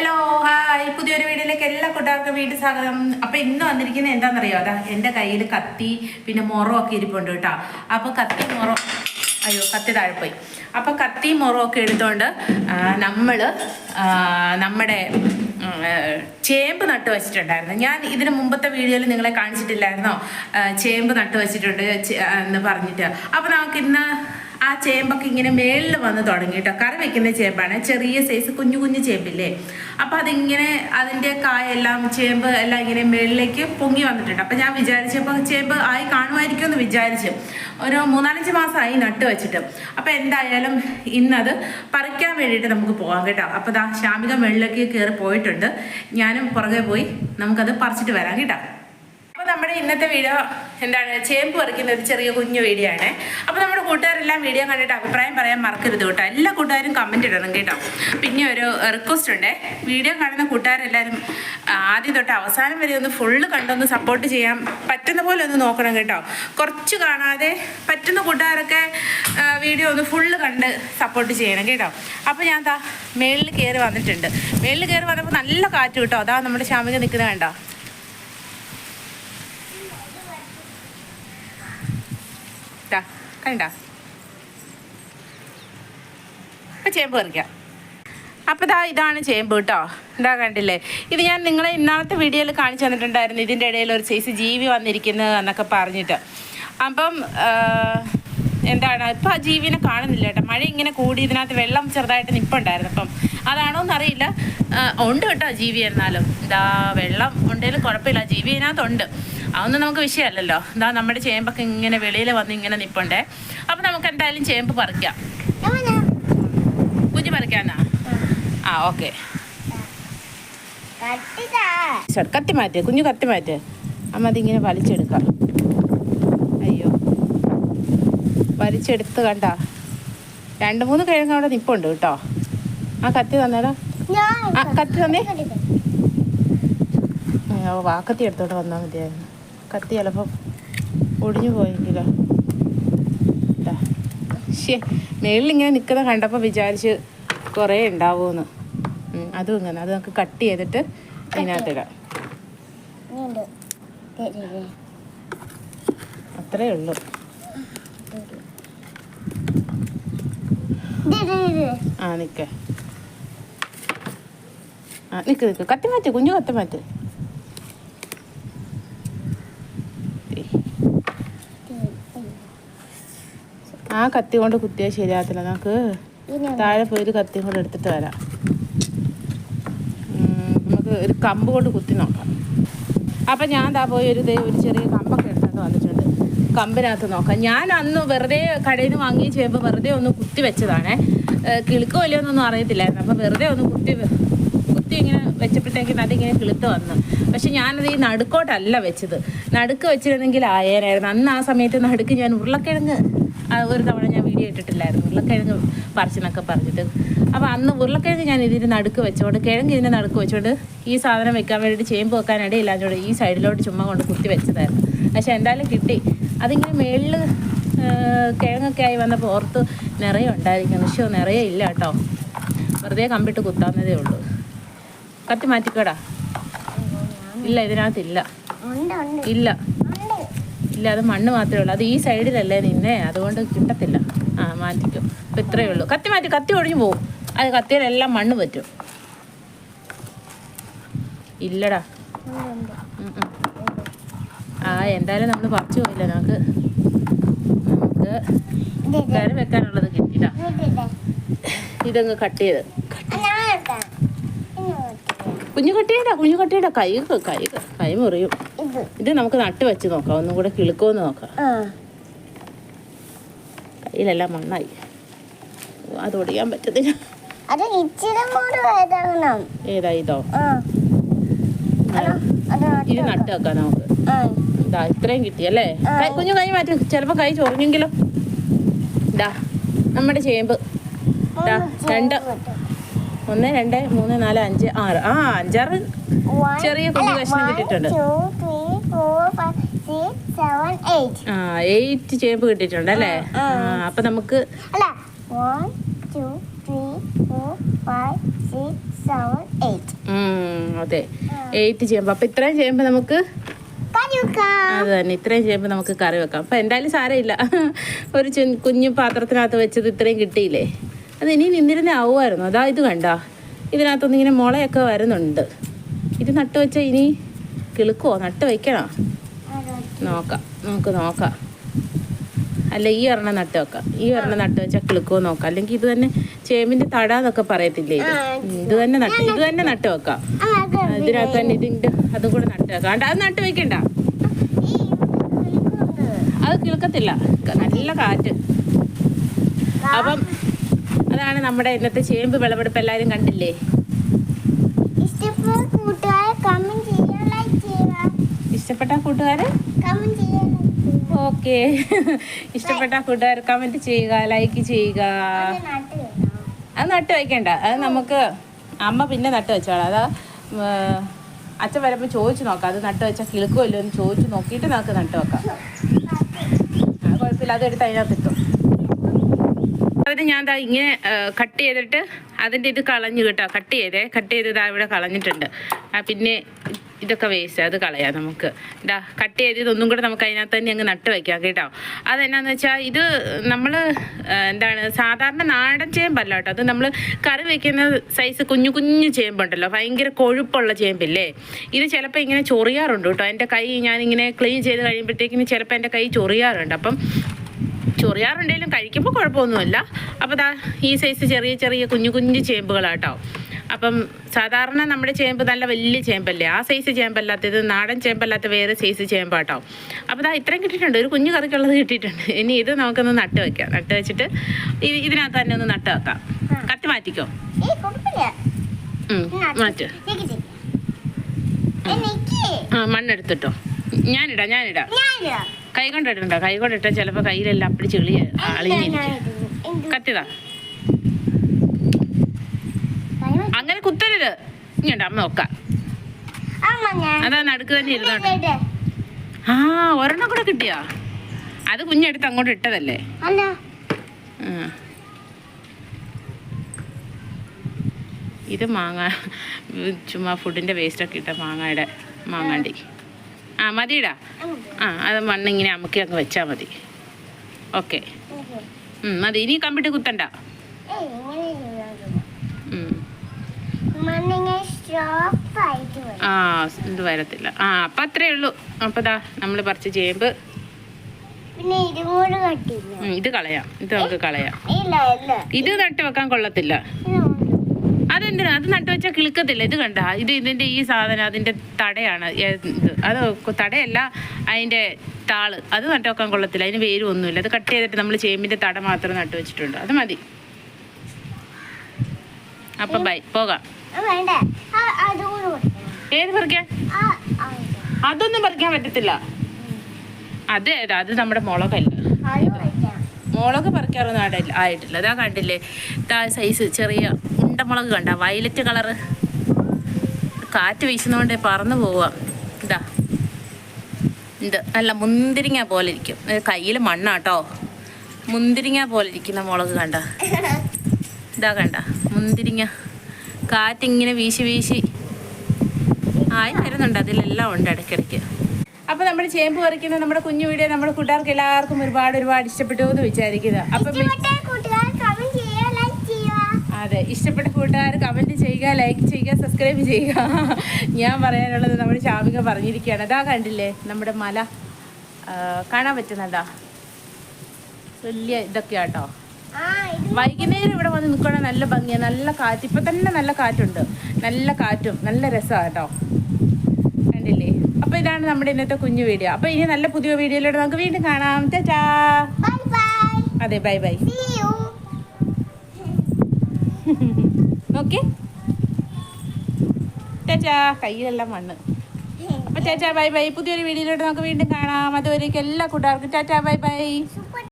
Hello hi പുതിയൊരു വീഡിയോയിലേക്ക് എല്ലാ കൂട്ടുകാർക്കും വീട് സ്വാഗതം. അപ്പൊ ഇന്ന് വന്നിരിക്കുന്നത് എന്താണെന്നറിയോ? അതാ എന്റെ കയ്യിൽ കത്തി പിന്നെ മുറം ഒക്കെ ഇരിപ്പുണ്ട് കേട്ടോ. അപ്പൊ കത്തി മുറം. അയ്യോ കത്തി താഴെ പോയി. അപ്പൊ കത്തി ഒക്കെ എടുത്തോണ്ട് നമ്മൾ നമ്മുടെ ചേമ്പ് നട്ട് വെച്ചിട്ടുണ്ടായിരുന്നു. ഞാൻ ഇതിന് മുമ്പത്തെ വീഡിയോയിൽ നിങ്ങളെ കാണിച്ചിട്ടില്ലായിരുന്നോ? ചേമ്പ് നട്ട് വെച്ചിട്ടുണ്ട് എന്ന് പറഞ്ഞിട്ട്. അപ്പൊ നമുക്ക് ഇന്ന് ആ ചേമ്പൊക്കെ ഇങ്ങനെ മേളിൽ വന്ന് തുടങ്ങി കേട്ടോ. കറി വെക്കുന്ന ചേമ്പാണ്. ചെറിയ സൈസ് കുഞ്ഞു കുഞ്ഞു ചേമ്പില്ലേ? അപ്പം അതിങ്ങനെ അതിന്റെ കായെല്ലാം ചേമ്പ് എല്ലാം ഇങ്ങനെ മേളിലേക്ക് പൊങ്ങി വന്നിട്ടുണ്ട്. അപ്പം ഞാൻ വിചാരിച്ചപ്പോൾ ചേമ്പ് ആയി കാണുമായിരിക്കും എന്ന് വിചാരിച്ചു ഒരു മൂന്നാലഞ്ച് മാസമായി നട്ട് വെച്ചിട്ട്. അപ്പം എന്തായാലും ഇന്നത് പറിക്കാൻ വേണ്ടിയിട്ട് നമുക്ക് പോകാം കേട്ടോ. അപ്പോൾ ദാ ശാമിക മേളിലേക്ക് കയറി പോയിട്ടുണ്ട്. ഞാനും പുറകെ പോയി നമുക്കത് പറിച്ചിട്ട് വരാം കേട്ടോ. നമ്മുടെ ഇന്നത്തെ വീഡിയോ എന്താണ്? ചേമ്പ് പറിക്കുന്ന ഒരു ചെറിയ കുഞ്ഞു വീഡിയോ ആണ്. അപ്പോൾ നമ്മുടെ കൂട്ടുകാരെല്ലാം വീഡിയോ കണ്ടിട്ട് അഭിപ്രായം പറയാൻ മറക്കരുത് കേട്ടോ. എല്ലാ കൂട്ടുകാരും കമന്റ് ഇടണം കേട്ടോ. പിന്നെ ഒരു റിക്വസ്റ്റ് ഉണ്ട്. വീഡിയോ കാണുന്ന കൂട്ടുകാരെല്ലാവരും ആദ്യം തൊട്ട് അവസാനം വരെ ഒന്ന് ഫുള്ള് കണ്ടൊന്ന് സപ്പോർട്ട് ചെയ്യാൻ പറ്റുന്ന പോലെ ഒന്ന് നോക്കണം കേട്ടോ. കുറച്ച് കാണാതെ പറ്റുന്ന കൂട്ടുകാരൊക്കെ വീഡിയോ ഒന്ന് ഫുള്ള് കണ്ട് സപ്പോർട്ട് ചെയ്യണം കേട്ടോ. അപ്പോൾ ഞാൻ താ മേളിൽ കയറി വന്നിട്ടുണ്ട്. മേളിൽ കയറി വന്നപ്പോൾ നല്ല കാറ്റ് കേട്ടോ. അതാ നമ്മുടെ ശാമിക നിൽക്കുന്നത് കണ്ടോ ദാ, കണ്ട? അപ്പം ചേമ്പ് പറിക്കാം. അപ്പോൾ ഇതാ ഇതാണ് ചേമ്പ് കേട്ടോ. എന്താ കണ്ടില്ലേ? ഇത് ഞാൻ നിങ്ങളെ ഇന്നാളത്തെ വീഡിയോയിൽ കാണിച്ചു തന്നിട്ടുണ്ടായിരുന്നു. ഇതിന്റെ ഇടയിൽ ഒരു ചേച്ചി ജീവി വന്നിരിക്കുന്നത് എന്നൊക്കെ പറഞ്ഞിട്ട്. അപ്പം എന്താണ്? ഇപ്പം ആ ജീവിനെ കാണുന്നില്ല കേട്ടോ. മഴ ഇങ്ങനെ കൂടി ഇതിനകത്ത് വെള്ളം ചെറുതായിട്ട് നിപ്പുണ്ടായിരുന്നു. അപ്പം അതാണോ എന്നറിയില്ല. ഉണ്ട് കേട്ടോ ജീവി എന്നാലും. ഇതാ വെള്ളം ഉണ്ടെങ്കിലും കുഴപ്പമില്ല. ജീവി ഇതിനകത്തുണ്ട്. അതൊന്നും നമുക്ക് വിഷയമല്ലല്ലോ. എന്താ നമ്മുടെ ചേമ്പൊക്കെ ഇങ്ങനെ വെളിയിൽ വന്ന് ഇങ്ങനെ നിപ്പുണ്ടേ. അപ്പം നമുക്ക് എന്തായാലും ചേമ്പ് പറിക്കാം. കുഞ്ഞു പറിക്കാനാ? ആ ഓക്കെ. കത്തി മാറ്റ്. കുഞ്ഞു കത്തി മാറ്റ്. അമ്മ അതിങ്ങനെ വലിച്ചെടുക്കാം. വലിച്ചെടുത്ത് കണ്ട. രണ്ട് മൂന്ന് കിഴങ്ങ് അവിടെ നിപ്പുണ്ട് കേട്ടോ. ആ കത്തി തന്നേടാ. ആ കത്തി തന്നേ. വാക്കത്തി എടുത്തോട്ട് വന്നാൽ മതിയായിരുന്നു. കത്തി ചിലപ്പം ഒടിഞ്ഞു പോയെങ്കിലോ. ശേ മേളിലിങ്ങനെ മേളിൽ ഇങ്ങനെ നിൽക്കുന്ന കണ്ടപ്പോൾ വിചാരിച്ച് കുറേ ഉണ്ടാവുമെന്ന് അതും ഇങ്ങനെ. അത് നമുക്ക് കട്ട് ചെയ്തിട്ട് അതിനകത്തിടാം അത്രേ ഉള്ളൂ. ആ നിൽക്ക ആ നിൽക്ക് നിൽക്ക് കത്തി മാറ്റ് കുഞ്ഞു കത്തി മാറ്റ്. ആ കത്തി കൊണ്ട് കുത്തിയാൽ ശരിയാകത്തില്ല. നമുക്ക് താഴെ പോയി ഒരു കത്തിയും കൊണ്ട് എടുത്തിട്ട് വരാം. നമുക്ക് ഒരു കമ്പ് കൊണ്ട് കുത്തി നോക്കാം. അപ്പം ഞാൻ ദാ പോയി ഒരു ഒരു ചെറിയ കമ്പൊക്കെ എടുത്തിട്ട് വന്നിട്ടുണ്ട്. കമ്പിനകത്ത് നോക്കാം. ഞാൻ അന്ന് വെറുതെ കടയിൽ നിന്ന് വാങ്ങി ചെയ്യുമ്പോൾ വെറുതെ ഒന്ന് കുത്തി വെച്ചതാണേ. കിളുക്കോ ഇല്ലയോന്നൊന്നും അറിയത്തില്ലായിരുന്നു. അപ്പം വെറുതെ ഒന്ന് കുത്തി കുത്തി ഇങ്ങനെ വെച്ചപ്പോഴത്തേക്കും അതിങ്ങനെ കിളുത്ത് വന്നു. പക്ഷെ ഞാനത് ഈ നടുക്കോട്ടല്ല വെച്ചത്. നടുക്ക് വെച്ചിരുന്നെങ്കിൽ ആയേനായിരുന്നു. അന്ന് ആ സമയത്ത് നടുക്ക് ഞാൻ ഉരുളക്കിഴങ്ങ് ഒരു തവണ ഞാൻ വീഡിയോ ഇട്ടിട്ടില്ലായിരുന്നു. ഉരുളക്കിഴങ്ങ് പറിച്ചെന്നൊക്കെ പറഞ്ഞിട്ട്. അപ്പോൾ അന്ന് ഉരുളക്കിഴങ്ങ് ഞാൻ ഇതിന് നടുക്ക് വെച്ചോണ്ട് കിഴങ്ങ് ഇതിന്റെ നടുക്ക് വെച്ചോണ്ട് ഈ സാധനം വെക്കാൻ വേണ്ടിയിട്ട് ചേമ്പ് വെക്കാൻ ഇടയില്ലാഞ്ഞോണ്ട് ഈ സൈഡിലോട്ട് ചുമ്മാ കൊണ്ട് കുത്തി വെച്ചതായിരുന്നു. പക്ഷെ എന്തായാലും കിട്ടി. അതിങ്ങനെ മേളിൽ കിഴങ്ങൊക്കെ ആയി വന്നപ്പോൾ ഓർത്ത് നിറയെ ഉണ്ടായിരിക്കും പക്ഷേ നിറയെ ഇല്ല കേട്ടോ. വെറുതെ കമ്പിട്ട് കുത്താവുന്നതേ ഉള്ളൂ. കത്തി മാറ്റിക്കടാ. ഇല്ല ഇതിനകത്തില്ല. ഇല്ല. ഇല്ല അത് മണ്ണ് മാത്രമേ ഉള്ളൂ. അത് ഈ സൈഡിലല്ലേ നിന്നെ? അതുകൊണ്ട് കിട്ടത്തില്ല. ആ മാറ്റിക്കും. അപ്പം ഇത്രയേ ഉള്ളൂ. കത്തി മാറ്റി കത്തി ഒഴിഞ്ഞു പോകും അത് കത്തിയിലെല്ലാം മണ്ണ് പറ്റും. ഇല്ലടാ. ആ എന്തായാലും നമ്മൾ പറിച്ചു പോയില്ല നമുക്ക്? കറി വെക്കാനുള്ളത് കിട്ടിട്ടാ ഇതങ്ങ് കട്ട് ചെയ്ത്. കുഞ്ഞു കട്ടിയുടെ കുഞ്ഞു കട്ടിയുടെ കൈ കൈ കൈ മുറിയും. ഇത്. നമുക്ക് നട്ട് വെച്ച് നോക്കാം. ഒന്നും കൂടെ കിളുക്കുമെന്ന് നോക്കാം. കയ്യിലെല്ലാം മണ്ണായി. അത് ഒടിയാൻ പറ്റത്തില്ല. ഏതാ ഇതോ? ഇത് നട്ട് വെക്കാം. നമുക്ക്. ഇതാ ഇത്രയും കിട്ടി അല്ലേ? കുഞ്ഞു കൈ മാറ്റി. ചിലപ്പോൾ കൈ ചൊറിഞ്ഞെങ്കിലോ. ദാ നമ്മുടെ ചേമ്പ്. രണ്ട്. ഒന്ന് രണ്ട് മൂന്ന് നാല് അഞ്ച് ആറ്. ആ അഞ്ചാറ് ചെറിയ കുഞ്ഞു കഷ്ണം കിട്ടിട്ടുണ്ട് കിട്ടിയിട്ടുണ്ട്. ആ എയ്റ്റ് ചേമ്പ് കിട്ടിയിട്ടുണ്ട് അല്ലേ? ആ അപ്പൊ നമുക്ക് അതെ. എയ്റ്റ് ചേമ്പ്. അപ്പൊ ഇത്രയും ചേമ്പ് നമുക്ക്. അത് തന്നെ ഇത്രയും ചെയ്യുമ്പോൾ നമുക്ക് കറി വെക്കാം. അപ്പം എന്തായാലും സാരമില്ല. ഒരു ചു- കുഞ്ഞു പാത്രത്തിനകത്ത് വെച്ചത് ഇത്രയും കിട്ടിയില്ലേ? അത് ഇനി നിന്നിരുന്നേ ആവുമായിരുന്നു. അതാ ഇത് കണ്ട? ഇതിനകത്തൊന്നും ഇങ്ങനെ മുളയൊക്കെ വരുന്നുണ്ട്. ഇത് നട്ട് വെച്ചാൽ ഇനി കിളുക്കുമോ നട്ട്. വയ്ക്കണോ നോക്കാം. നമുക്ക് നോക്കാം. അല്ല ഈ ഒരെണ്ണം നട്ട് വെക്കാം. ഈ ഒരെണ്ണം നട്ട് വെച്ചാൽ കിളുക്കോ നോക്കാം. അല്ലെങ്കിൽ ഇത് തന്നെ ചേമ്പിന്റെ തടാന്നൊക്കെ പറയത്തില്ലേ? ഇത്? തന്നെ നട്ട് ഇത് തന്നെ നട്ട് വെക്കാം. ഇതിനകത്ത് തന്നെ ഇതിന്റെ അതും കൂടെ നട്ട് വെക്കാം. അത് നട്ട് വെക്കണ്ട. അത് കിളുക്കത്തില്ല. നല്ല കാറ്റ്. അപ്പം അതാണ് നമ്മുടെ ഇന്നത്തെ ചേമ്പ് വിളവെടുപ്പ്. എല്ലാവരും കണ്ടില്ലേ? ഇഷ്ടപ്പെട്ട കൂട്ടുകാരെ ഓക്കെ. ഇഷ്ടപ്പെട്ട കൂട്ടുകാർ കമന്റ് ചെയ്യുക ലൈക്ക് ചെയ്യുക. അത് നട്ട് വയ്ക്കണ്ട അത് അത് നമുക്ക് അമ്മ പിന്നെ നട്ട് വെച്ചോളാം. അതാ അച്ഛൻ വരുമ്പോൾ ചോദിച്ചു നോക്കാം. അത് നട്ട് വെച്ചാൽ കിളുക്കുമല്ലോ എന്ന് ചോദിച്ചു നോക്കിയിട്ട് നമുക്ക് നട്ട് വെക്കാം. കുഴപ്പമില്ല. അതെടുത്ത് അതിനകത്ത് ഇട്ടു. ഞാൻ ദാ ഇങ്ങനെ കട്ട് ചെയ്തിട്ട് അതിന്റെ ഇത് കളഞ്ഞു കേട്ടോ. കട്ട് ചെയ്തേ. കട്ട് ചെയ്ത് ഇതാ ഇവിടെ കളഞ്ഞിട്ടുണ്ട്. പിന്നെ ഇതൊക്കെ വേസ്റ്റ് അത് കളയാം നമുക്ക്. ഇതാ കട്ട് ചെയ്ത് ഇതൊന്നും കൂടെ നമുക്ക് അതിനകത്ത് തന്നെ അങ്ങ് നട്ട് വയ്ക്കാം കേട്ടോ. അതെന്നാന്ന് വെച്ചാൽ ഇത് നമ്മൾ എന്താണ് സാധാരണ നാടൻ ചേമ്പല്ല കേട്ടോ. അത് നമ്മൾ കറി വയ്ക്കുന്ന സൈസ് കുഞ്ഞു കുഞ്ഞു ചേമ്പുണ്ടല്ലോ. ഭയങ്കര കൊഴുപ്പുള്ള ചേമ്പില്ലേ? ഇത് ചിലപ്പോൾ ഇങ്ങനെ ചൊറിയാറുണ്ട് കേട്ടോ. എന്റെ കൈ ഞാനിങ്ങനെ ക്ലീൻ ചെയ്ത് കഴിയുമ്പോഴത്തേക്കിന് ചിലപ്പോൾ എന്റെ കൈ ചൊറിയാറുണ്ട്. അപ്പം ചൊറിയാറുണ്ടെങ്കിലും കഴിക്കുമ്പോൾ കുഴപ്പമൊന്നുമില്ല. അപ്പോൾ ദാ ഈ സൈസ് ചെറിയ ചെറിയ കുഞ്ഞു കുഞ്ഞു ചേമ്പുകളാട്ടോ. അപ്പം സാധാരണ നമ്മുടെ ചേമ്പ് നല്ല വലിയ ചേമ്പല്ലേ? ആ സൈസ് ചേമ്പല്ലാത്ത ഇത് നാടൻ ചേമ്പല്ലാത്ത വേറെ സൈസ് ചേമ്പാട്ടോ. അപ്പോൾ ദാ ഇത്രയും കിട്ടിയിട്ടുണ്ട്. ഒരു കുഞ്ഞു കറിക്കുള്ളത് കിട്ടിയിട്ടുണ്ട്. ഇനി ഇത് നമുക്കൊന്ന് നട്ട് വെക്കാം. നട്ട് വെച്ചിട്ട് ഇത് ഇതിനകത്ത് തന്നെ ഒന്ന് നട്ട് വെക്കാം. കത്തി മാറ്റിക്കോ. മാറ്റ്. ആ മണ്ണെടുത്തിട്ടോ. ഞാനിടാം ഞാനിടാം. കൈ കൊണ്ടിട്ടുണ്ടോ കൈ കൊണ്ടിട്ടാൽ ചിലപ്പോൾ കയ്യിലെല്ലാം അപ്പടി ചെളി അളിഞ്ഞിരിക്കും? കത്തിതാ അങ്ങനെ കുത്തരുത് ഇങ്ങോട്ട് അമ്മ നോക്കാം ഞാൻ അതാ നടുക്ക് തന്നെ ഇരുന്നോട്ടെ. ആ ഒരെണ്ണം കൂടെ കിട്ടിയോ? അത് കുഞ്ഞെടുത്ത് അങ്ങോട്ട് ഇട്ടതല്ലേ? ഇത് മാങ്ങ ചുമ്മാ ഫുഡിന്റെ വേസ്റ്റ് ഒക്കെ ഇട്ട മാങ്ങയുടെ മാങ്ങാണ്ടി. ആ മതിയിടാ. ആ അത് മണ്ണിങ്ങനെ അമുക്കി അങ്ങ് വെച്ചാ മതി. ഓക്കെ. മതി. ഇനി കമ്പിട്ട് കുത്തണ്ട. ആ ഇത് വരത്തില്ല. ആ അപ്പം അത്രേ ഉള്ളൂ. അപ്പോൾ ദാ നമ്മൾ പറിച്ച് ചേമ്പ്. ഇതും കളയാം. ഇത് നമുക്ക് കളയാം. ഇത് നട്ട് വെക്കാൻ കൊള്ളത്തില്ല. അതെന്തിനാ? അത് നട്ട് വെച്ചാൽ കിളുക്കത്തില്ല. ഇത് കണ്ട? ഇത് ഇതിന്റെ ഈ സാധനം അതിന്റെ തടയാണ്. അത് തടയല്ല അതിന്റെ താൾ. അത് നട്ട് വെക്കാൻ കൊള്ളത്തില്ല. അതിന് വേരും ഒന്നുമില്ല. അത് കട്ട് ചെയ്തിട്ട് നമ്മൾ ചേമ്പിന്റെ തട മാത്രം നട്ട് വെച്ചിട്ടുണ്ട്. അത് മതി. അപ്പൊ ബൈ. പോകാം. ഏത് പറിക്കാൻ? അതൊന്നും പറിക്കാൻ പറ്റത്തില്ല. അതെ അതെ അത് നമ്മുടെ മുളകല്ല. മുളക് പറിക്കാറൊന്നും ആയിട്ടില്ല ആയിട്ടില്ല. അതാ കണ്ടില്ലേ? ഇതാ സൈസ് ചെറിയ ഉണ്ടമുളക് കണ്ട? വയലറ്റ് കളറ് കാറ്റ് വീശുന്നതുകൊണ്ട് പറന്നു പോവുക ഇതാ. ഇത് നല്ല മുന്തിരിങ്ങ പോലെ ഇരിക്കും. കയ്യിൽ മണ്ണാട്ടോ. മുന്തിരിങ്ങ പോലെ ഇരിക്കുന്ന മുളക് കണ്ട. ഇതാ കണ്ട മുന്തിരിങ്ങ. കാറ്റിങ്ങനെ വീശി വീശി ആയി വരുന്നുണ്ട്. അതിലെല്ലാം ഉണ്ട് ഇടയ്ക്കിടയ്ക്ക്. അപ്പോൾ നമ്മൾ ചേമ്പ് പറിക്കുന്ന നമ്മുടെ കുഞ്ഞു വീഡിയോ നമ്മുടെ കൂട്ടുകാർക്ക് എല്ലാവർക്കും ഒരുപാട് ഒരുപാട് ഇഷ്ടപ്പെട്ടു എന്ന് വിചാരിക്കുന്നത് അപ്പം. അതെ ഇഷ്ടപ്പെട്ട കൂട്ടുകാർ കമന്റ് ചെയ്യുക ലൈക്ക് ചെയ്യുക സബ്സ്ക്രൈബ് ചെയ്യുക. ഞാൻ പറയാനുള്ളത് നമ്മുടെ ശാമിക പറഞ്ഞിരിക്കുകയാണ്. അതാ കണ്ടില്ലേ നമ്മുടെ മല? കാണാൻ പറ്റുന്നുണ്ടോ വലിയ ഇതൊക്കെയാട്ടോ. വൈകുന്നേരം ഇവിടെ വന്ന് നിൽക്കണേ നല്ല ഭംഗിയാണ് നല്ല കാറ്റ്. ഇപ്പം തന്നെ നല്ല കാറ്റുണ്ട്. നല്ല കാറ്റും നല്ല രസമാണ് കേട്ടോ. കണ്ടില്ലേ? അപ്പം ഇതാണ് നമ്മുടെ ഇന്നത്തെ കുഞ്ഞു വീഡിയോ. അപ്പം ഇനി നല്ല പുതിയ വീഡിയോയിലൂടെ നമുക്ക് വീണ്ടും കാണാം. ചാ bye bye. അതെ ബൈ ബൈ. ഓക്കെ ചേച്ചാ കയ്യിലെല്ലാം മണ്ണ്. അപ്പൊ ചേച്ചാ ബൈ ബൈ. പുതിയൊരു വീഡിയോയിലൂടെ നമുക്ക് വീണ്ടും കാണാം. അതുവരേക്കും എല്ലാ കൂട്ടുകാർക്കും ചേച്ചാ ബൈ ബൈ.